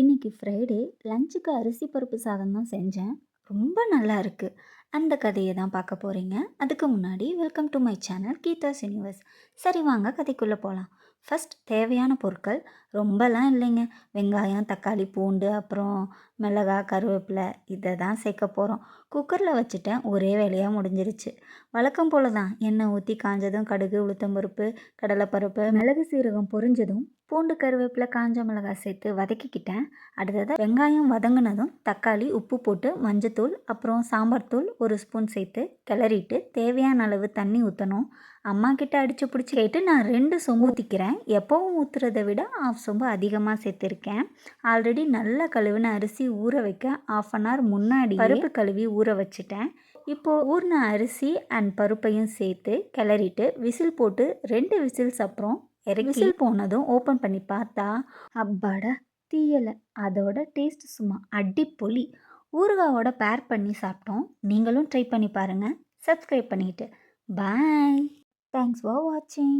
இன்னைக்கு ஃப்ரைடே லஞ்சுக்கு அரிசி பருப்பு சாதம் தான் செஞ்சேன். ரொம்ப நல்லா இருக்குது அந்த கதையை தான் பார்க்க போகிறீங்க அதுக்கு முன்னாடி welcome to my channel Geetha universe சரி வாங்க கதைக்குள்ளே போகலாம் ஃபஸ்ட் தேவையான பொருட்கள். ரொம்பலாம் இல்லைங்க. வெங்காயம் தக்காளி பூண்டு அப்புறம் மிளகாய் கருவேப்பிலை இதை தான் சேர்க்க போகிறோம் குக்கரில் வச்சுட்டேன். ஒரே வேலையாக முடிஞ்சிருச்சு. வழக்கம் போல் தான் எண்ணெய் ஊற்றி காஞ்சதும் கடுகு உளுத்தம்பருப்பு கடலைப்பருப்பு மிளகு சீரகம் பொரிஞ்சதும் பூண்டு கருவேப்பிலை காஞ்ச மிளகாய் சேர்த்து வதக்கிக்கிட்டேன். அடுத்ததாக வெங்காயம் வதங்கினதும் தக்காளி உப்பு போட்டு மஞ்சத்தூள் அப்புறம் சாம்பார் தூள் ஒரு ஸ்பூன் சேர்த்து கிளறிட்டு தேவையான அளவு தண்ணி ஊற்றணும் அம்மா கிட்ட அடித்து பிடிச்சி கேட்டு நான் ரெண்டு சொம்பு ஊற்றிக்கிறேன் எப்போவும் ஊற்றுறதை விட ஆஃப் சொம்பு அதிகமாக சேர்த்துருக்கேன். ஆல்ரெடி நல்லா கழுவின அரிசி ஊற வைக்க ஆஃப் அன் ஹவர் முன்னாடி பருப்பு கழுவி ஊற வச்சுட்டேன். இப்போது ஊறின அரிசி அண்ட் பருப்பையும் சேர்த்து கிளறிட்டு விசில் போட்டு ரெண்டு விசில்ஸ் அப்புறம் விசில் போனதும் ஓப்பன் பண்ணி பார்த்தா அப்பாடா தீயலை. அதோட டேஸ்ட் சும்மா அடிப்பொலி ஊறுகாவோட பேர் பண்ணி சாப்பிட்டோம். நீங்களும் ட்ரை பண்ணி பாருங்கள் சப்ஸ்கிரைப் பண்ணிவிட்டு பாய் தேங்க்ஸ் ஃபார் வாட்சிங்